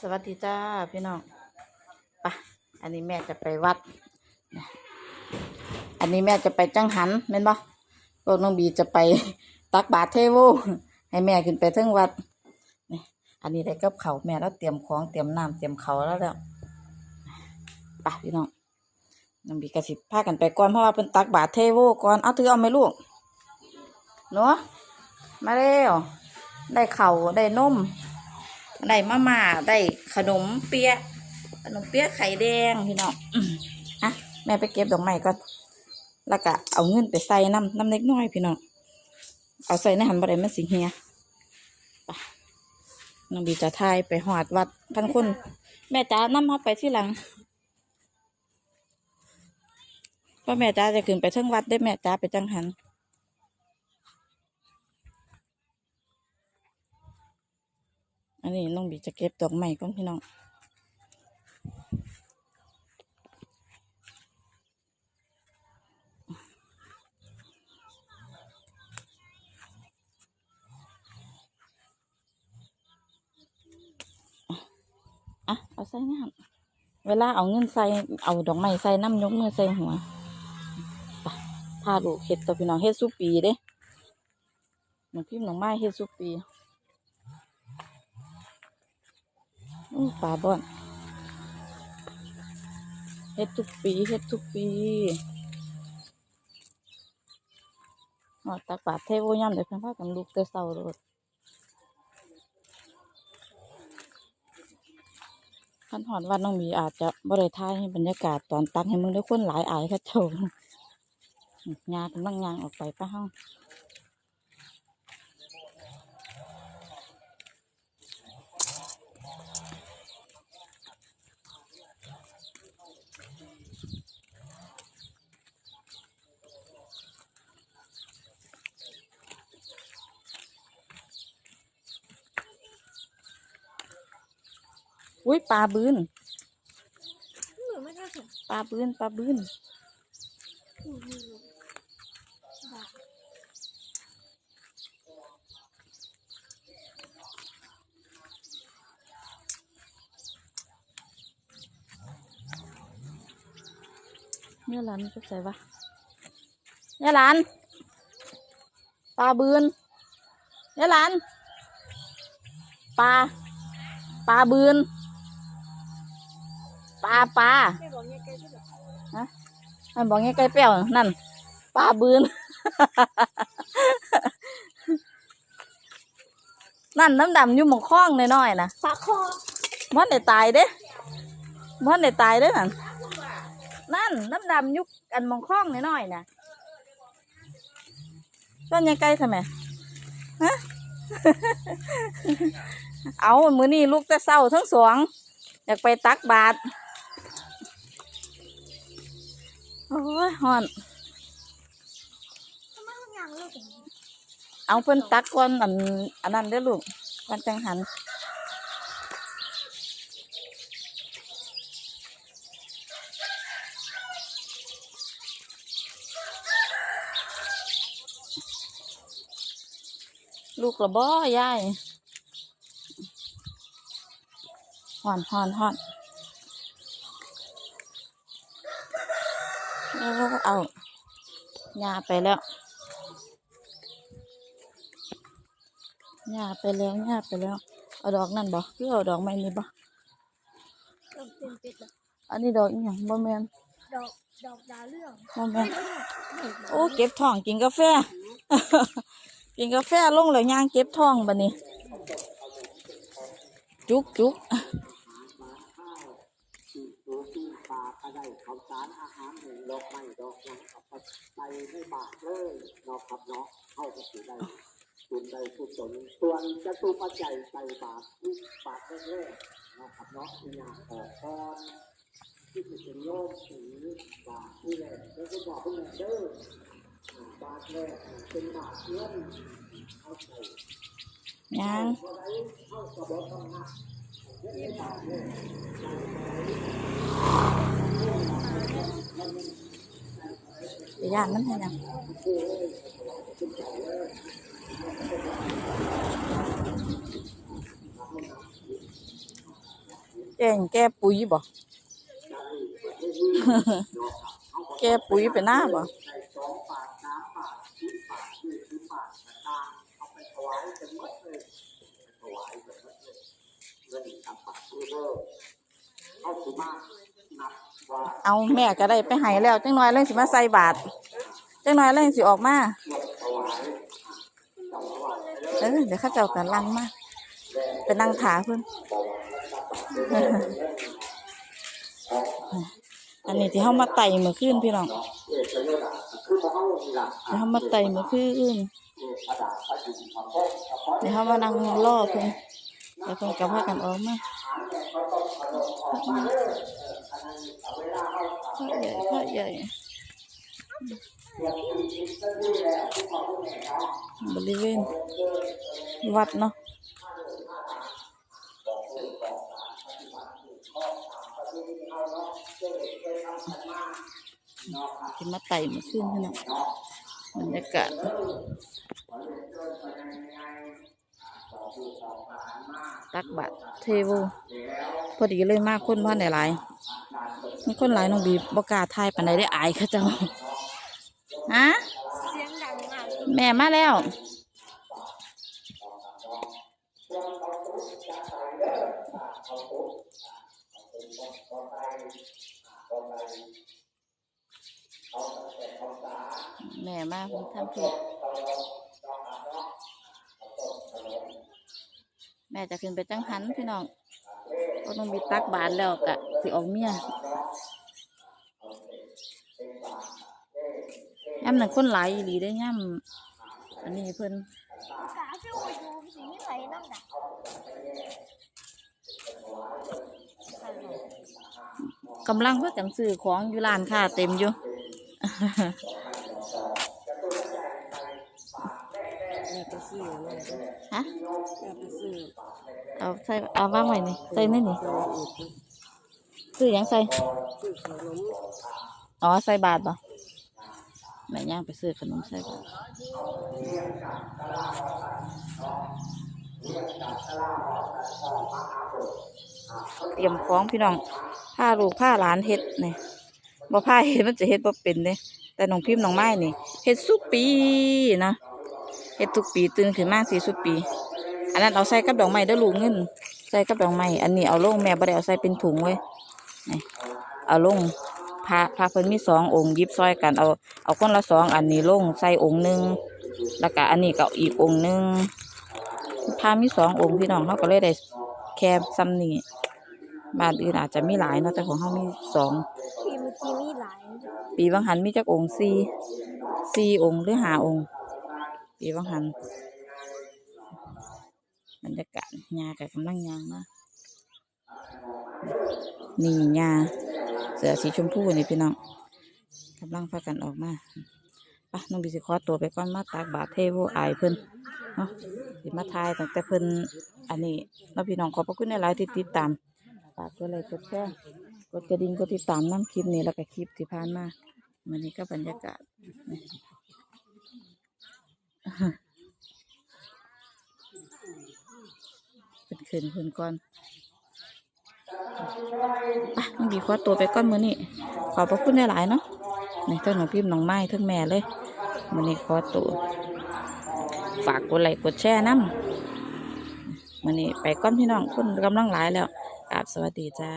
สวัสดีจ้าพี่น้องไปะอันนี้แม่จะไปวัดนะอันนี้แม่จะไปจังหันแม่นบ่พวกน้องบีจะไปตักบาตรเทโวให้แม่ขึ้นไปทั้งวัดนี่อันนี้ได้กับเขาแม่แล้วเตรียมของเตรียมน้ำเตรียมเขาแล้วแล้วไปะพี่น้องน้องบีกระสิพากันไปก่อนเพราะว่าเป็นตักบาตรเทโวก่อนเอาถือเอาไหมลูกเนาะมาเร็วได้เข่าได้นม ได้มาม่าได้ขนมเปี๊ยะขนมเปี๊ยะไข่แดงพี่น้องอะแม่ไปเก็บดอกไม้ก่อนแล้วก็เอาเงินไปใส่น้ำน้ำเล็กน้อยพี่น้องเอาใส่ในหันบะไดมันสิเฮียไปน้องบีจะทายไปหอดวัดพันคนแม่จ๋านํเขาไปที่หลังเพราะแม่จ๋าจะขึ้นไปเทั้งวัดได้แม่จ๋าไปจังหัน อันนี้น้อง บีจะเก็บดอกไม้ก่อนพี่น้องอะเอาใส่นี่ครับเวลาเอาเงินใส่เอาดอกไม้ใส่น้ำยกมือใส่หัวไปพาลูกเห็ดตัวพี่น้องเฮ็ดสุปีเด้หนูพิมพ์หนองไม้เฮ็ดสุปี ปลาบ่อนเฮ็ดทุกปีเฮ็ดทุกปีหอตักบาเทโวย่ำเดี๋ยวเพิ่นพากันลูกแต่เช้าเลยขั้นหอดวัดน้องมีอาจจะบริทายให้บรรยากาศตอนตักให้มึงได้คนหลายอายค่ะเจ้างากำลังยางออกไปป้าห้อง อุ้ยปลาบืนหนูไม่ได้ถึงปลาบืนปลาบืนหนูมีบาทเนี่ยหลานจะใส่ปะเนี่ยหลานปลาบืนเนี่ยหลานปลาปลาบืนปลาปลาแม่บอกเนี่ยใกล้ที่แบบมันบอกไงไก่เปรี้ยวนั่นปลาบืน นั่นน้ำดำอยู่หมองคล้องน้อยๆนะปลาคอมันได้ตายเด้มันได้ตายเด้นั่นนั่นน้ำดำอยุกอันหมองคล้องน้อยๆนะต้นยังไก่ทำไมฮะ เอามือนี่ลูกแต่เศร้าทั้งสองอยากไปตักบาตร โอ้ยฮอน ทำไมทุกอย่างเลิกอย่างนี้เอาเพิ่นตักก่อนอันอันนั้นเด้อลูกก่อนจังหัน ลูกระบ่ยายห่อนห่อนห่อน เอาเอายาไปแล้วหญ้าไปแล้วหญ้าไปแล้ว เอาดอกนั่นบ่คือเอาดอกไม้นี่บ่ดอกเต็มเป็ดเลยอันนี้ดอกอีหยังบ่แม่นดอกดอกดาวเรื่องบ่แม่นไม่โอ้เก็บท้องกินกาแฟ กินกาแฟลงแล้วย่างเก็บท้องบัดนี้ จุกจุก ดูปีปลาก็ได้ข้าวสารอาหารหนึ่งดอกไม้ดอกยังเอาไป ใส่ในบาทเลยเนาะครับเนาะเข้าก็สิได้ตุนได้กุศลส่วนจะตุปัจจัยใส่บาทที่บาทแรกๆเนาะครับเนาะที่อยากขอพรที่จะเป็นโยมถือบาทที่แรกแล้วก็บอกเพื่อนเด้อบาทแรกเป็นบาทเงินเอาใส่ย่างเข้ากระบอกต้องหักนี่บาทเลย ไป ย่างมันให้ยังแกงแก้ปุ๋ยบ่แก้ปุ๋ยไปหน้าบ่ในสองบาทสามบาทสิบบาทยี่สิบบาทต่างๆเอาไปถวายกันหมดเลยถวายกันหมดเลยเงินตับปักที่เลิกเอาสิมานับว่า เอาแม่ก็ได้ไปให้แล้วจังน้อยเรื่องสิมาใส่บาทจังน้อยเรื่องสิออกมาเออเดี๋ยวเขาเจ้ากันลังมาไปนั่งถาเพิ่นอันนี้ที่เฮามาไต่เมื่อคืนพี่น้องคือพระเอาหลักที่เฮามาไต่เมื่อคืนที่เดี๋ยวเฮามานั่งรอเพิ่นแล้วเพิ่นก็พากันออกมา พ่อใหญ่พ่อใหญ่บริเวณวัดเนาะที่มาไต่มื่อคืนพี่น้องบรรยากาศตักบาตรเทโวพอดีเลยมากคนพ่อไหนหลาย มีคนหลายน้องบีบกล้าทายปานใดได้อายเขาเจ้าฮะเสียงดังมากแม่มาแล้ว แม่มาเพิ่นทำผิดแม่จะขึ้นไปจังหันพี่น้องก็ต้องมีตักบาทแล้วกะสิออกเมีย ย่ำหนึ่งคนหลายอีหลีได้อย่ำอันนี้เพิ่นกาเชื่อว่าอยู่สีไม่ใส่น้ำดักกำลังเพื่อกันซื้อของอยู่ร้านค้าเต็มอยู่ฮะเอาใส่เอาว่างไว้นี่ใส่นี่นี่ซื้อหยังใส่อ๋อ ใส่บาทบ่ แม่ย่างไปซื้อขนมใส่บาทเตรียมของพี่น้องผ้าลูกผ้าหลานเฮ็ดนี่บ่ผ้าเฮ็ดมันจะเฮ็ดบ่เป็นเด้แต่น้องพิมพ์น้องไม้นี่เฮ็ดสุปีนะเฮ็ดทุกปีตื่นขึ้นมาสี่สุดปี อันนั้นเอาใส่กับดอกไม้เด้ลูกเงินใส่กับดอกไม้อันนี้เอาลงแม่บ่ได้เอาใส่เป็นถุงไว้นี่เอาลง พระพระเพิ่นมีสององค์ยิบซอยกันเอาเอาคนละสองอันนี้ลงใส่องค์หนึ่งแล้วก็อันนี้ก็อีกองค์หนึ่งพระมีสององค์พี่น้องเขาก็เลยได้แค่ซ้ำนี้บ้านอื่นอาจจะมีหลายเนาะแต่ของเขามีสองพี่เมื่อกี้มีหลายปีบางหันมีจักองค์สี่สี่องค์หรือห้าองค์ปีบางหันบรรยากาศยากับกำลังยางนะนี่ยา สือสีชมพูนี่พี่น้องกำลังพากันออกมาปะน้องบิสิขอตัวไปก่อนมาตากบาตรเทโวอายเพิ่นเนาะสิมาทายตั้งแต่เพิ่นอันนี้เน้องพี่น้องขอบพระคุณในหลายที่ติดตามฝากกดไลค์กดแชร์กดกระดิ่งกดติดตามน้ำคลิปนี้แล้วก็คลิปที่ผ่านมาวันนี้ก็บรรยากาศเป็นคืนคืนก่อน ไปมันดีขอตัวไปก่อนมือนี่ขอบพระคุณหลายๆเนาะในเท่าของพิมพ์น้องไม้ทั้งแม่เลยมือนี่ขอตัวฝากกดไลค์กดแชร์น้ำมือนี่ไปก้อนพี่น้องคนกำลังหลายแล้วกราบสวัสดีจ้า